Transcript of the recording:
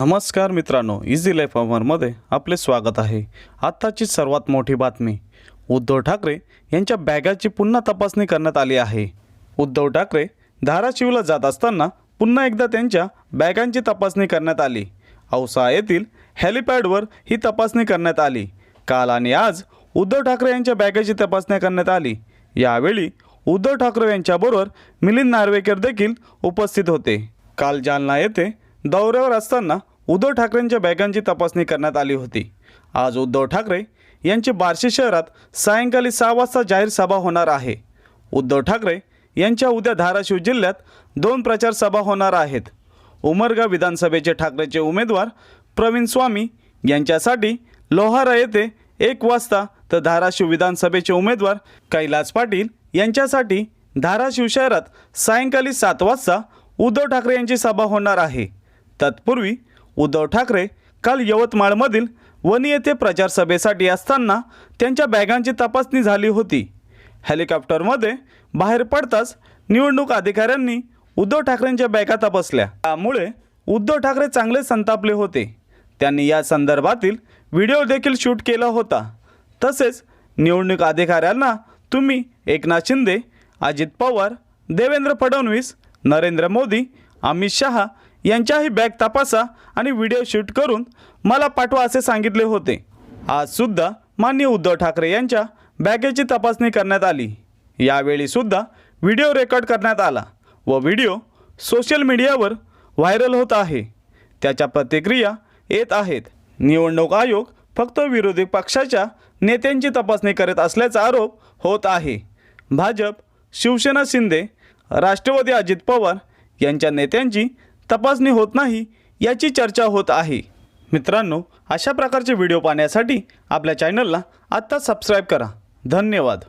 नमस्कार मित्रांनो easy life अमरमध्ये आपले स्वागत आहे. आत्ताची सर्वात मोठी बातमी. उद्धव ठाकरे यांच्या बॅगाची पुन्हा तपासणी करण्यात आली आहे. उद्धव ठाकरे धाराशिवला जात असताना पुन्हा एकदा त्यांच्या बॅगांची तपासणी करण्यात आली. औसा येथील हेलिपॅडवर ही तपासणी करण्यात आली. काल आणि आज उद्धव ठाकरे यांच्या बॅगाची तपासणी करण्यात आली. यावेळी उद्धव ठाकरे यांच्याबरोबर मिलिंद नार्वेकर देखील उपस्थित होते. काल जालना येथे दौऱ्यावर असताना उद्धव ठाकरेंच्या बॅगांची तपासणी करण्यात आली होती. आज उद्धव ठाकरे यांची बार्शी शहरात सायंकाळी सहा वाजता जाहीर सभा होणार आहे. उद्धव ठाकरे यांच्या उद्या धाराशिव जिल्ह्यात दोन प्रचार सभा होणार आहेत. उमरगा विधानसभेचे ठाकरेचे उमेदवार प्रवीण स्वामी यांच्यासाठी लोहारा येथे एक वाजता तर धाराशिव विधानसभेचे उमेदवार कैलास पाटील यांच्यासाठी धाराशिव शहरात सायंकाळी सात वाजता उद्धव ठाकरे यांची सभा होणार आहे. तत्पूर्वी उद्धव ठाकरे काल यवतमाळमधील वणी येथे प्रचारसभेसाठी असताना त्यांच्या बॅगांची तपासणी झाली होती. हेलिकॉप्टरमध्ये बाहेर पडताच निवडणूक अधिकाऱ्यांनी उद्धव ठाकरेंच्या बॅगा तपासल्या. त्यामुळे उद्धव ठाकरे चांगले संतापले होते. त्यांनी या संदर्भातील व्हिडिओ देखील शूट केला होता. तसेच निवडणूक अधिकाऱ्यांना तुम्ही एकनाथ शिंदे अजित पवार देवेंद्र फडणवीस नरेंद्र मोदी अमित शहा यांच्याही बॅग तपासा आणि व्हिडिओ शूट करून मला पाठवा असे सांगितले होते. आज सुद्धा माननीय उद्धव ठाकरे यांच्या बॅगेची तपासणी करण्यात आली. यावेळीसुद्धा व्हिडिओ रेकॉर्ड करण्यात आला व व्हिडिओ सोशल मीडियावर व्हायरल होत आहे. त्याच्या प्रतिक्रिया येत आहेत. निवडणूक आयोग फक्त विरोधी पक्षाच्या नेत्यांची तपासणी करत असल्याचा आरोप होत आहे. भाजप शिवसेना शिंदे राष्ट्रवादी अजित पवार यांच्या नेत्यांची तपासणी होत नाही याची चर्चा होत आहे. मित्रांनो अशा प्रकारचे व्हिडिओ पाहण्यासाठी आपल्या चॅनलला आत्ताच सबस्क्राईब करा. धन्यवाद.